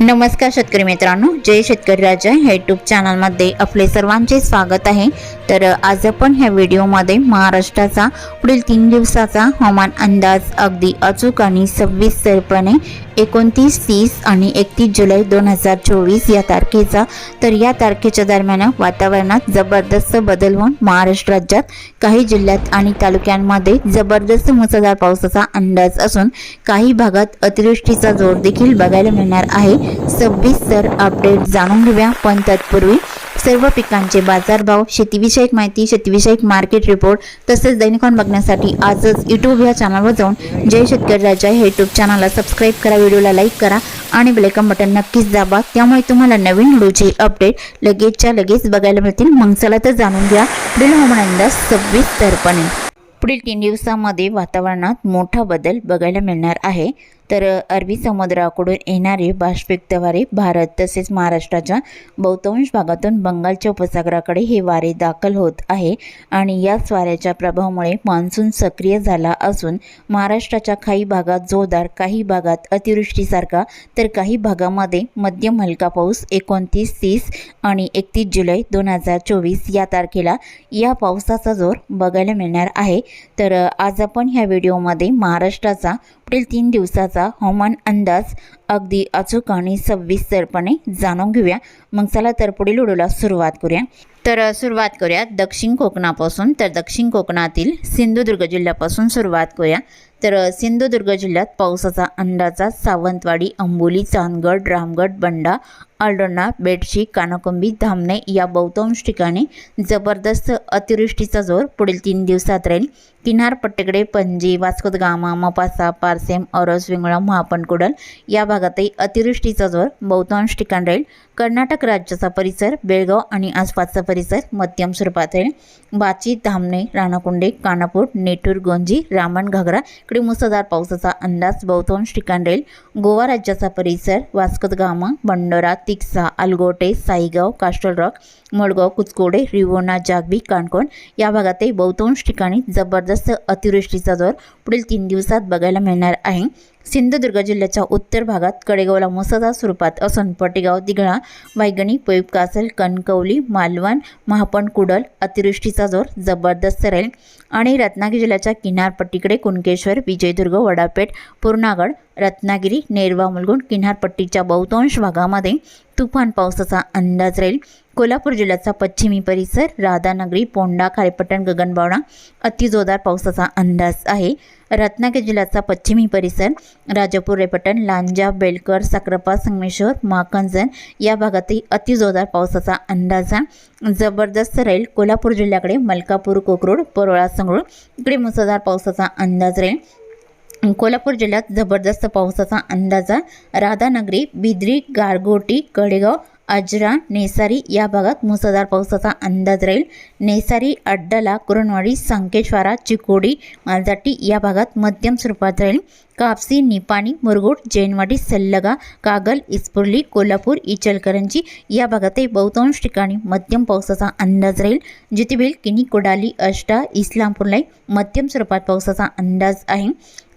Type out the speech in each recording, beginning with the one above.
नमस्कार शेतकरी मित्रांनो जय शेतकरी राजा. ह्या यूट्यूब चॅनलमध्ये आपले सर्वांचे स्वागत आहे. तर आज आपण ह्या व्हिडिओमध्ये महाराष्ट्राचा पुढील तीन दिवसाचा हवामान अंदाज अगदी अचूक आणि सविस्तरपणे एकोणतीस तीस आणि एकतीस जुलै दोन हजार चोवीस या तारखेचा. तर या तारखेच्या दरम्यान वातावरणात जबरदस्त बदल होऊन महाराष्ट्र राज्यात काही जिल्ह्यात आणि तालुक्यांमध्ये जबरदस्त मुसळधार पावसाचा अंदाज असून काही भागात अतिवृष्टीचा जोर देखील बघायला मिळणार आहे. सविस्तर अपडेट जाणून घेऊया. पण तत्पूर्वी सर्व पिकांचे बाजारभाव शेतीविषयक माहिती शेतीविषयक मार्केट रिपोर्ट तसेच दैनिकॉन बघण्यासाठी आजच यूट्यूब या चॅनलवर जाऊन जय शेतकरी राजा हे यूट्यूब चॅनलला सबस्क्राईब करा व्हिडिओला लाईक करा आणि बेलायकन बटन नक्कीच दाबा. त्यामुळे तुम्हाला नवीन व्हिडिओचे अपडेट लगेचच्या लगेच बघायला मिळतील. मग चला तर जाणून घ्या. पुढील हवामान अंदाज तरपणे पुढील तीन दिवसामध्ये वातावरणात मोठा बदल बघायला मिळणार आहे. तर अरबी समुद्राकडून येणारे बाष्पिक वारे भारत तसेच महाराष्ट्राच्या बहुतांश भागातून बंगालच्या उपसागराकडे हे वारे दाखल होत आहे आणि याच वाऱ्याच्या प्रभावामुळे मान्सून सक्रिय झाला असून महाराष्ट्राच्या काही भागात जोरदार काही भागात अतिवृष्टीसारखा तर काही भागामध्ये मध्यम हलका पाऊस एकोणतीस तीस आणि एकतीस जुलै दोन हजार चोवीस या तारखेला या पावसाचा जोर बघायला मिळणार आहे. तर आज आपण ह्या व्हिडिओमध्ये महाराष्ट्राचा पुढील तीन दिवसाचा हवामान अंदाज अगदी अचूक आणि सविस्तरपणे जाणून घेऊया. मग चला तर पुढील व्हिडिओला सुरुवात करूया. तर सुरुवात करूया. दक्षिण कोकणापासून तर दक्षिण कोकणातील सिंधुदुर्ग जिल्ह्यापासून सुरुवात करूया. तर सिंधुदुर्ग जिल्ह्यात पावसाचा अंदाजा सावंतवाडी अंबोली चांदगड रामगड बंडा अल्डोना बेडशी कानाकुंबी धामणे या बहुतांश ठिकाणी जबरदस्त अतिवृष्टीचा जोर पुढील तीन दिवसात राहील. किनारपट्टीकडे पणजी वास्कोद गामा मपासा पारसेम औरस विंगळा महापणकुडल या भागातही अतिवृष्टीचा जोर बहुतांश ठिकाण राहील. कर्नाटक राज्याचा परिसर बेळगाव आणि आसपासचा परिसर मध्यम स्वरूपात राहील. बाची धामणे राणाकुंडे कानापूर नेटूर गोंजी रामण घागरा इकडे मुसळधार पावसाचा अंदाज बहुतांश ठिकाण राहील. गोवा राज्याचा परिसर वास्कोद गामा बंडोरा तिक्सा अलगोटे साईगाव कास्टल रॉक मडगाव कुचकोडे रिवोना जागवी काणकोण या भागातही बहुतांश ठिकाणी जबरदस्त अतिवृष्टीचा जोर पुढील तीन दिवसात बघायला मिळणार आहे. सिंधुदुर्ग जिल्ह्याच्या उत्तर भागात कडेगावला मुसळधार स्वरूपात असून पटेगाव दिघळा वायगणी पैप कासल कणकवली मालवण महापण कुडल अतिवृष्टीचा जोर जबरदस्त राहील. आणि रत्नागिरी जिल्ह्याच्या किनारपट्टीकडे कुणकेश्वर विजयदुर्ग वडापेठ पूर्णागड रत्नागिरी नेरवा मुलगुण किनारपट्टीच्या बहुतांश भागामध्ये तुफान पावसाचा अंदाज राहील. कोल्हापूर जिल्ह्याचा पश्चिमी परिसर राधानगरी पोंडा खारेपट्टण गगनबावडा अतिजोरदार पावसाचा अंदाज आहे. रत्नागिरी जिल्ह्याचा पश्चिमी परिसर राजापूर रेपटण लांजा बेलकर साक्रपा संगमेश्वर माकंजन या भागातही अतिजोरदार पावसाचा अंदाज आहे. जबरदस्त राहील कोल्हापूर जिल्ह्याकडे मलकापूर कोकरूड परोळा संगरूळ इकडे मुसळधार पावसाचा अंदाज राहील. कोल्हापूर जिल्ह्यात जबरदस्त पावसाचा अंदाजा राधानगरी बिद्री गारगोटी कडेगाव अजरा नेसारी या भागात मुसळधार पावसाचा अंदाज राहील. नेसारी अड्डाला कुरणवाडी संकेश्वरा चिकोडी मालजाटी या भागात मध्यम स्वरूपात राहील. कापसी निपाणी मुरगुड जैनवाडी सल्लगा कागल इस्पुर्ली कोल्हापूर इचलकरंजी या भागातही बहुतांश ठिकाणी मध्यम पावसाचा अंदाज राहील. जितिबेल किनी कोडाली अष्टा इस्लामपूरलाही मध्यम स्वरूपात पावसाचा अंदाज आहे.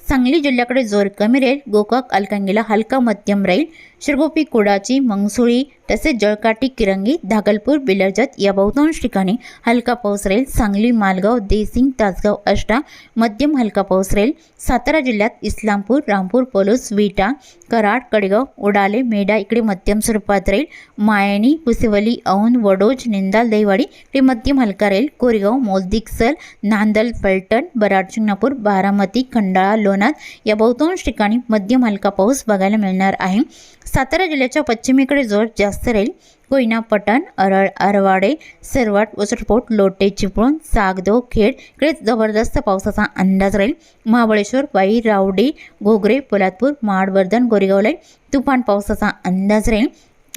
सांगली जिल्ह्याकडे जोर कमी राहील. गोकाक अलकांगीला हलका मध्यम राहील. शिरगोपी कुडाची मंगसुळी तसेच जळकाटी किरंगी धागलपूर बिलरजत या बहुतांश ठिकाणी हलका पाऊस राहील. सांगली मालगाव देसिंग तासगाव अष्टा मध्यम हलका पाऊस राहील. सातारा जिल्ह्यात इस्लामपूर रामपूर पोलोस विटा कराड कडेगाव उडाले मेढा इकडे मध्यम स्वरूपात राहील. मायणी पुसेवली औन वडोज निंदाल दहीवाडी इकडे मध्यम हलका राहील. कोरेगाव मोलदिकसल नांदल फलटण बराड शिंगणापूर बारामती खंडाळा लोणार या बहुतांश ठिकाणी मध्यम हलका पाऊस बघायला मिळणार आहे. सातारा जिल्ह्याच्या पश्चिमेकडे जोर जास्त राहील. कोयना पटण अरळ अरवाडे सरवाट वसटपोट लोटे चिपळूण सागदो खेड इकडे जबरदस्त पावसाचा अंदाज राहील. महाबळेश्वर वाई रावडी घोगरे पोलादपूर माडवर्धन गोरेगावला तुफान पावसाचा अंदाज राहील.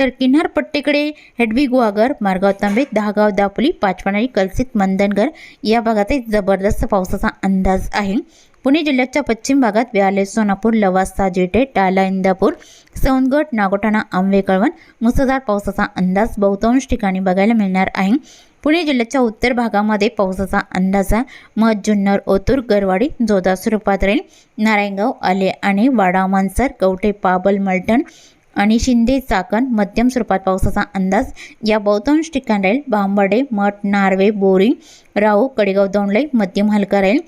तर किनारपट्टीकडे हेडबी गुहागर मारगाव तांबे दहागाव दापोली पाचपाणारी कलसित मंदनगर या भागातही जबरदस्त पावसाचा अंदाज आहे. पुणे जिल्ह्याच्या पश्चिम भागात व्याले सोनापूर लवासा जेटे टाला इंदापूर सौंदगड नागोठाणा आंबे कळवण मुसळधार पावसाचा अंदाज बहुतांश ठिकाणी बघायला मिळणार आहे. पुणे जिल्ह्याच्या उत्तर भागामध्ये पावसाचा अंदाज मध जुन्नर ओतूर गरवाडी जोधा स्वरूपात राहील नारायणगाव आले आणि वाडा मानसर कवठे पाबल मलटण आणि शिंदे चाकण मध्यम स्वरूपात पावसाचा अंदाज. या बहुतांश ठिकाणी राहील. बांबर्डे मठ नार्वे बोरी राहू कडेगाव दोंडले मध्यम हलका राहील.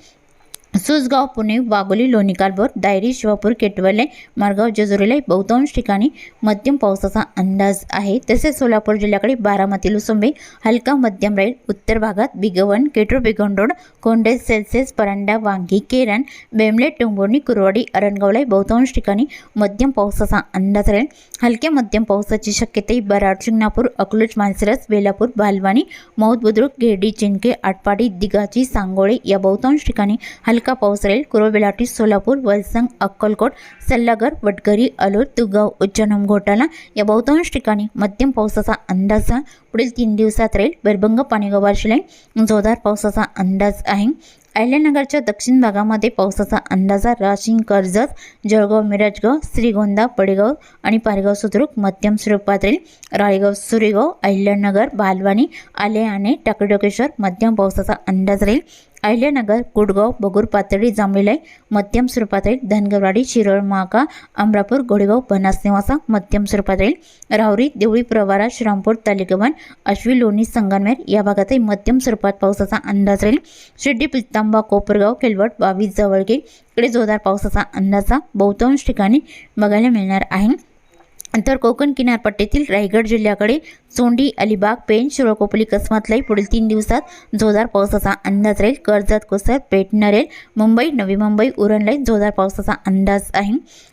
सुसगाव पुणे वाघोली लोणीकालभोर डायरी दायरी शिवापूर केटवले मारगाव जेजुरीला बहुतांश ठिकाणी मध्यम पावसाचा अंदाज आहे. तसेच सोलापूर जिल्ह्याकडे बारामती लुसुंबे हलका मध्यम राहील उत्तर भागात बिगवन केटूर बिगन रोड कोंडे सेल्सेस परांडा वांगी केरन बेमले टुंबोर्णी कुरवाडी अरणगावला बहुतांश ठिकाणी मध्यम पावसाचा अंदाज राहील. हलक्या मध्यम पावसाची शक्यताही बराड शिंगणापूर अकलूज मानसिरस वेलापूर बालवानी मौत बुद्रुक चिंके आटपाडी दिगाची सांगोळे या बहुतांश ठिकाणी हलका पाऊस राहील कुरोबेलाटी सोलापूर वलसंग अक्कलकोट सल्लागर वटगरी अलोर तुगाव उच्चनम घोटाला या बहुतांश ठिकाणी मध्यम पावसाचा अंदाज पुढील तीन दिवसात राहील बेरबंग पाणीगाव वाशिले जोरदार पावसाचा अंदाज आहे. अहिल्यानगरच्या दक्षिण भागामध्ये पावसाचा अंदाज राशीन कर्जत जळगाव मिरजगाव श्रीगोंदा पडेगाव आणि पारगाव सुद्रुक मध्यम स्वरूपात राहील. राळेगाव सुरेगाव अहिल्यानगर बालवानी आले आणि टाकडोकेश्वर मध्यम पावसाचा अंदाज राहील. अहिल्यानगर कुडगाव बगूर पातळी जांभळी मध्यम स्वरूपात राहील धनगरवाडी शिरोळ महाका अमरापूर गोडेगाव बनास निवासा मध्यम स्वरूपात राहील राहुरी देवळी प्रवारा श्रामपूर तालिकावन अश्वी लोणी संगनमेर या भागातही मध्यम स्वरूपात पावसाचा अंदाज राहील. शिर्डी पित्तांबा कोपरगाव केलवट बावीस जवळगे इकडे जोरदार पावसाचा अंदाजा बहुतांश ठिकाणी बघायला मिळणार आहे. तर कोकण किनारपट्टीतील रायगड जिल्ह्याकडे सोंडी अलिबाग पेन शिरोकोपली कसमातलाही पुढील तीन दिवसात जोरदार पावसाचा अंदाज राहील. कर्जत कोसर पेठ नरेल मुंबई नवी मुंबई उरणलाही जोरदार पावसाचा अंदाज आहे.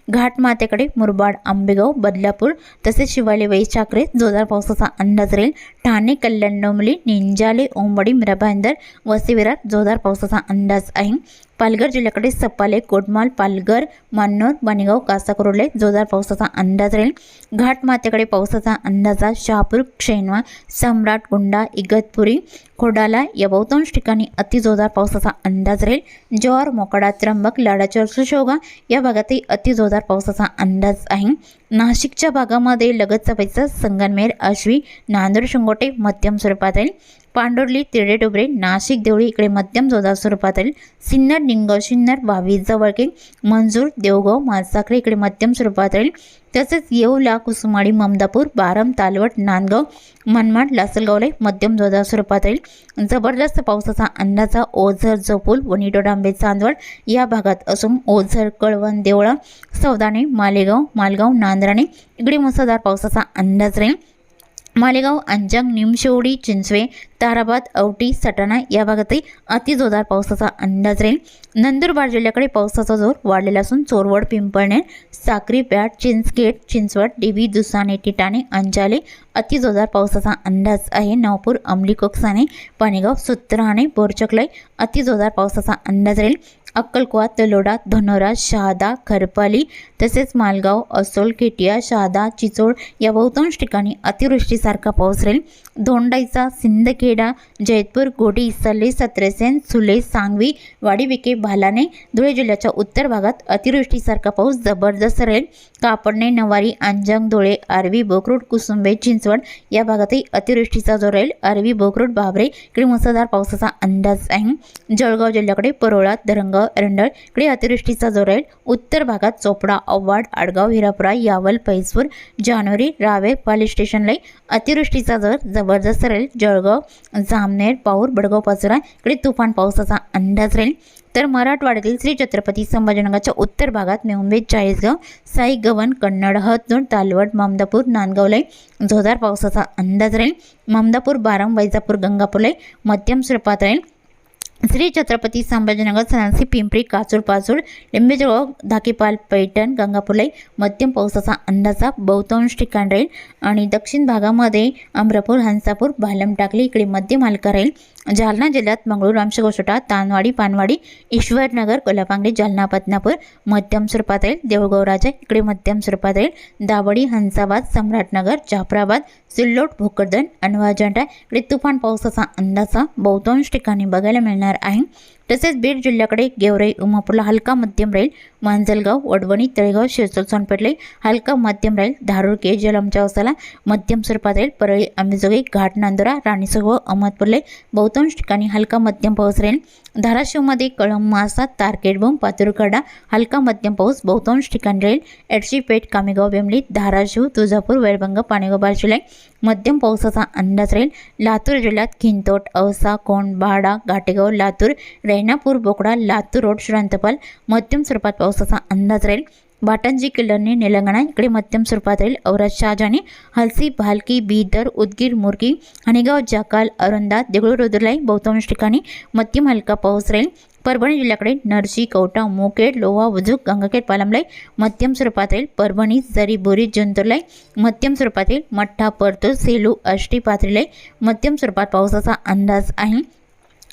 घाटमातेकडे मुरबाड आंबेगाव बदलापूर तसेच शिवाले वैशाखरे जोरदार पावसाचा अंदाज राहील. ठाणे कल्याण डोंबली निंजाले ओंबडी मिराभांदर वसईविरार जोरदार पावसाचा अंदाज आहे. पालघर जिल्ह्याकडे सपाले कोटमाल पालघर मान्नोर बाणेगाव कासाकुर्ले जोरदार पावसाचा अंदाज राहील. घाटमातेकडे पावसाचा अंदाज शहापूर क्षेनवा सम्राट गुंडा इगतपुरी खोडाला या बहुतांश ठिकाणी अतिजोरदार पावसाचा अंदाज राहील. जोर मोकडा त्र्यंबक लाडाचर सुशोगा या भागातही अतिजोरदार पावसाचा अंदाज आहे. नाशिकच्या भागामध्ये लगतचा पैसा संगनमेर आश्वी नांदूर शिंगोटे मध्यम स्वरूपात राहील. पांडुर्ली तिरडे डोबरे नाशिक देवळी इकडे मध्यम जोरदार स्वरूपात राहील सिन्नर निंगव सिन्नर बावीस जवळके मंजूर देवगाव मालसाखरे इकडे मध्यम स्वरूपात राहील तसेच येऊला कुसुमाडी ममदापूर बारम तालवट नांदगाव मनमाड लासलगावला मध्यम जोरदार स्वरूपात राहील जबरदस्त पावसाचा अंदाजा ओझर जोपूल वनिटो डांबे चांदवड या भागात असून ओझर कळवण देवळा सौदाणे मालेगाव मालगाव नांदराणे इकडे मुसळधार पावसाचा अंदाज राहील. मालेगाव अंजंग निमशेवडी चिंचवे ताराबाद औटी सटाणा या भागातही अतिजोरदार पावसाचा अंदाज राहील. नंदुरबार जिल्ह्याकडे पावसाचा जोर वाढलेला असून चोरवड पिंपळणे साक्री पॅट चिंचखेड चिंचवड डिबी दुसाने टिटाणे अंजाले अतिजोरदार पावसाचा अंदाज आहे. नवपूर अमली कोकसाने पाणीगाव सुत्राणे बोरचकलाई अतिजोरदार पावसाचा अंदाज राहील. अक्कलकुवा तलोडा धनोरा शहादा खरपाली तसेच मालगाव असोल केटिया शहादा चिचोड या बहुतांश ठिकाणी अतिवृष्टीसारखा पाऊस राहील. धोंडाईचा सिंदखेड खेडा जैतपूर गोडी सल्ले सत्रसेन सुले सांगवी वाडीविके भालाने धुळे जिल्ह्याच्या उत्तर भागात अतिवृष्टीसारखा पाऊस जबरदस्त राहील. कापडणे नवारी अंजंग धुळे आरवी बोकरूड कुसुंबे चिंचवड या भागातही अतिवृष्टीचा जोर राहील. आरवी बोकरूड बाबरे इकडे मुसळधार पावसाचा अंदाज आहे. जळगाव जिल्ह्याकडे परोळा धरंगाव एरंडळ इकडे अतिवृष्टीचा जोर राहील. उत्तर भागात चोपडा आव्हाड आडगाव हिरापुरा यावल पैसपूर जानोरी रावे पालिस स्टेशनला अतिवृष्टीचा जोर जबरदस्त राहील. जळगाव जामनेर पाऊर बडगाव पाचोरा इकडे तुफान पावसाचा अंदाज राहील. तर मराठवाड्यातील श्री छत्रपती संभाजीनगरच्या उत्तर भागात मुंबई चाळीसगाव साई गवन कन्नड हतनूर तालवड ममदापूर नांदगावलाई जोरदार पावसाचा अंदाज राहील. ममदापूर बारम वैजापूर गंगापूरलाई मध्यम स्वरूपात राहील. श्री छत्रपती संभाजीनगर सणासी पिंपरी काचूर पाचूर लिंबेजळगाव धाकीपाल पैठण गंगापूरलाई मध्यम पावसाचा अंदाजा बहुतांश ठिकाण राहील. आणि दक्षिण भागामध्ये अमरापूर हंसापूर भालम टाकली इकडे मध्यम हलका राहील. जालना जिल्ह्यात मंगळूर गोसोटा तानवाडी पानवाडी ईश्वरनगर कोल्हापांगडी जालना पत्नापूर मध्यम स्वरूपात येईल देऊळगावराजा इकडे मध्यम स्वरूपात येईल दाबडी हंसाबाद सम्राटनगर जाफराबाद सिल्लोड भोकरदन अनवाजंडा इकडे तुफान पावसाचा अंदाजा बहुतांश ठिकाणी बघायला मिळणार आहे. तसेच बीड जिल्ह्याकडे गेवराई उमापूरला हलका मध्यम राहील मांजलगाव वडवणी तळेगाव शिरसोल सोनपेठला हलका मध्यम राहील धारूर के जलमच्या वसाला मध्यम स्वरूपात राहील परळी अंबेजोगाई घाट नांदुरा राणीसगाव अहमदपूरला बहुतांश ठिकाणी हलका मध्यम पाऊस राहील धाराशिवमध्ये कळंब मासा तारकेडबोम पातुरखडा हलका मध्यम पाऊस बहुतांश ठिकाणी राहील एडशी पेठ कामेगाव बेमली धाराशिव तुळजापूर वैरभंग पाणेगाव बार्शीला मध्यम पावसाचा अंदाज राहील. लातूर जिल्ह्यात खिंतोट औसा कोंड बाडा घाटेगाव लातूर रेणापूर बोकडा लातूर रोड श्रांतपाल मध्यम स्वरूपात पावसाचा अंदाज राहील. बाटंजी किल्लरने निलंगणा इकडे मध्यम स्वरूपात राहील. औरत शहाजाने हलसी भालकी बीदर उदगीर मुरगी हणेगाव जाकाल अरुंदा देगळूर रुद्रलाई बहुतांश ठिकाणी मध्यम हलका पाऊस राहील. परभणी जिल्ह्याकडे नरसी कवटा मोकेड लोहा बुजुक गंगाखेड पालमलाई मध्यम स्वरूपात येईल परभणी जरी बोरी मध्यम स्वरूपात येईल मठ्ठा परतूर सेलू आष्टी पाथरीलाई मध्यम स्वरूपात पावसाचा अंदाज आहे.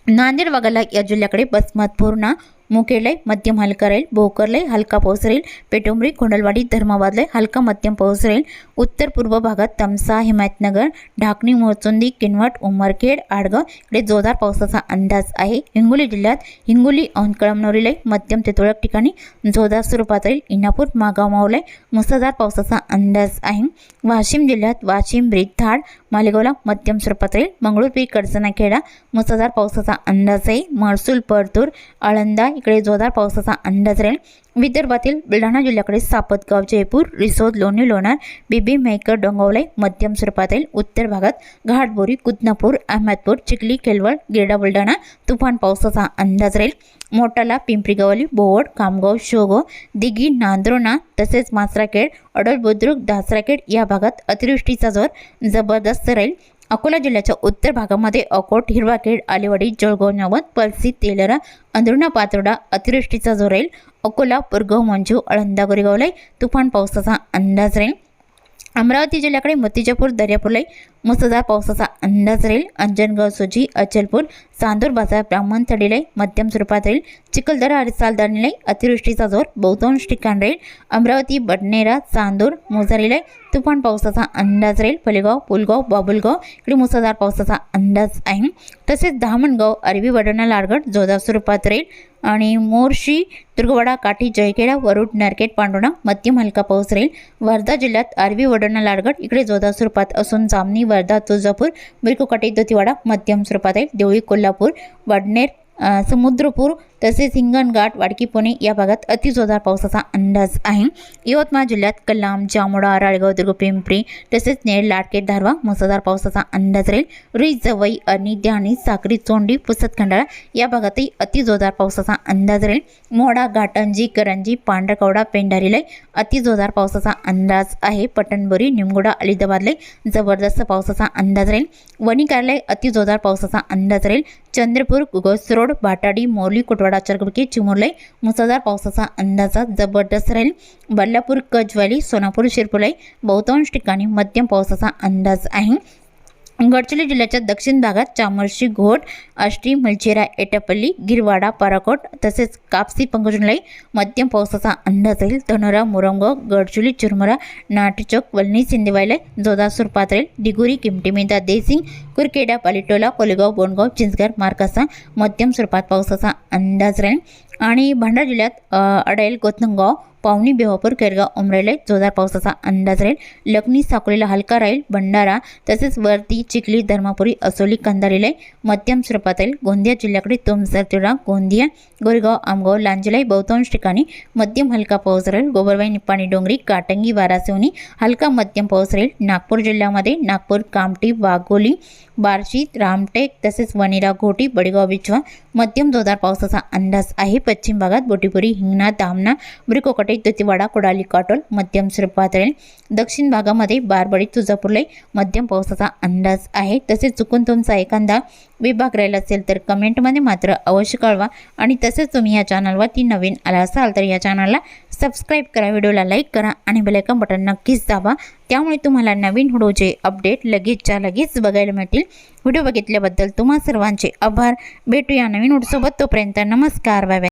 नांदेड वगळला या जिल्ह्याकडे बसमत पूर्णा मुखेडलाई मध्यम हलका राहील भोकरलाई हलका पाऊस राहील पेटोंबरी कोंडलवाडी धर्माबादले हलका मध्यम पाऊस राहील उत्तर पूर्व भागात तमसा हिमायतनगर ढाकणी मोरचुंदी किनवट उमरखेड आडगाव इकडे जोरदार पावसाचा अंदाज आहे. हिंगोली जिल्ह्यात हिंगोली औंध कळमनोरीले मध्यम ते तुरळक ठिकाणी जोरदार स्वरूपात राहील. इनापूर मागाव मावले मुसळधार पावसाचा अंदाज आहे. वाशिम जिल्ह्यात वाशिम ब्रिथाड मालेगावला मध्यम स्वरूपात राहील. मंगळूरपी कडसनाखेडा मुसळधार पावसाचा अंदाज आहे. महसूल परतूर आळंदा इकडे जोरदार पावसाचा अंदाज राहील. विदर्भातील बुलढाणा जिल्ह्याकडे सापतगाव जयपूर रिसोद लोणी लोणार बिबी मेकर डोंगवले मध्यम स्वरूपात येईल उत्तर भागात घाटबोरी कुदनापूर अहमदपूर चिखली केलवड गिरडा बुलढाणा तुफान पावसाचा अंदाज राहील. मोटाला पिंपरी गवली बोवड कामगाव शोगो दिघी नांद्रोणा तसेच मासराखेड अडल बुद्रुक दासराखेड या भागात अतिवृष्टीचा जोर जबरदस्त राहील. अकोला जिल्ह्याच्या उत्तर भागामध्ये अकोट हिरवाखेड आलेवाडी जळगाव नवद पलसी तेलरा अंधरुणा पातोडा अतिवृष्टीचा जोर राहील अकोला पुरगाव मंजू अळंदा गोरेगावलाई तुफान पावसाचा अंदाज राहील अमरावती जिल्ह्याकडे मतिजापूर दर्यापूरलाई मुसळधार पावसाचा अंदाज राहील. अंजनगाव सुजी अचलपूर चांदूर बाजार ब्राह्मण तडीलाई मध्यम स्वरूपात राहील. चिखलदरा आणि निलय अतिवृष्टीचा जोर बहुतांश ठिकाण राहील. अमरावती बडनेरा चांदूर मोजारीलाई तुफान पावसाचा अंदाज राहील. पलेगाव पुलगाव बाबुलगाव इकडे मुसळधार पावसाचा अंदाज आहे. तसेच धामणगाव अरबी वडणा लाडगड जोरदार स्वरूपात राहील. आणि मोर्शी दुर्गवाडा काठी जयखेडा वरुड नरकेट पांडुणा मध्यम हलका पाऊस राहील. वर्धा जिल्ह्यात अरबी वडणा लाडगड इकडे जोरदार स्वरूपात असून जामनी वर्धा तुळजापूर बिरकुकाटी दतिवाडा मध्यम स्वरूपात आहे देवळी कोल्हापूर वडनेर समुद्रपूर तसेच हिंगणघाट वाडकी पुणे या भागात अतिजोरदार पावसाचा अंदाज आहे. यवतमाळ जिल्ह्यात कलाम जामोडा राळगाव दुर्ग पिंपरी तसेच नेर लाटकेट धारवा मुसळधार पावसाचा अंदाज राहील. रुई जवई अरणी द्याणी साक्री चोंडी पुसत खंडाळा या भागातही अतिजोरदार पावसाचा अंदाज राहील. मोडा घाटंजी करंजी पांढरकवडा पेंढारीलय अतिजोरदार पावसाचा अंदाज आहे. पटणबोरी निमगुडा अलिदाबादले जबरदस्त पावसाचा अंदाज राहील. वणी कार्यालय अतिजोरदार पावसाचा अंदाज राहील. चंद्रपूर गोसरोड बाटाडी मोरली कोटवाडा चरगडकी चिमुरलाई मुसळधार पावसाचा अंदाजा जबरदस्त राहील बल्लापूर कजवाली सोनापूर शिरपुलाई बहुतांश ठिकाणी मध्यम पावसाचा अंदाज आहे. गडचिरोली जिल्ह्याच्या दक्षिण भागात चामर्शी घोट आष्टी मलचेरा एटापल्ली गिरवाडा पाराकोट तसेच कापसी पंकजनलाई मध्यम पावसाचा अंदाज राहील. धनोरा मुरंगाव गडचिरोली चिरमुरा नाटचौक वलनी सिंदेवायला जोधासूर पातळेल राहील डिगोरी किमटीमेदा देसिंग कुरकेडा पालिटोला कोलेगाव बोंडगाव चिंचगार मार्कासा मध्यम स्वरूपात पावसाचा अंदाज राहील. आणि भंडारा जिल्ह्यात अडेल अडेल पावणी बेवापूर केरगाव उमरेले. जोरदार पावसाचा अंदाज राहील. लखनी साकोलीला हलका राहील भंडारा. तसेच वरती चिखली धर्मापुरी असोली कंदारीला मध्यम स्वरूपात राहील. गोंदिया जिल्ह्याकडे तुमसर तिळा गोंदिया गोरेगाव आमगाव लांजलाई बहुतांश ठिकाणी मध्यम हलका पाऊस राहील. गोबरवाई निपाणी डोंगरी काटंगी वारासिवनी हलका मध्यम पाऊस राहील. नागपूर जिल्ह्यामध्ये नागपूर कामठी वाघोली बार्शी रामटेक तसेच वनिरा घोटी बडगाव बिछवा मध्यम जोरदार पावसाचा अंदाज आहे. पश्चिम भागात बोटीपुरी हिंगणा दामना ब्रिकोकटे दतिवाडा कोडाली काटोल मध्यम स्वरूपात दक्षिण भागामध्ये बारबडी तुळजापूरला मध्यम पावसाचा अंदाज आहे. तसेच चुकून तुमचा एखादा विभाग राहिला असेल तर कमेंटमध्ये मात्र अवश्य कळवा. आणि तसेच तुम्ही या चॅनलवरती नवीन आला असाल तर या चॅनलला सबस्क्राईब करा व्हिडिओला लाईक करा आणि बेलायकन बटन नक्कीच दाबा. त्यामुळे तुम्हाला नवीन व्हिडिओचे अपडेट लगेचच्या लगेच बघायला मिळतील. व्हिडिओ बघितल्याबद्दल तुम्हा सर्वांचे आभार. भेटूया नवीन व्हिडिओसोबत. तोपर्यंत नमस्कार. बाय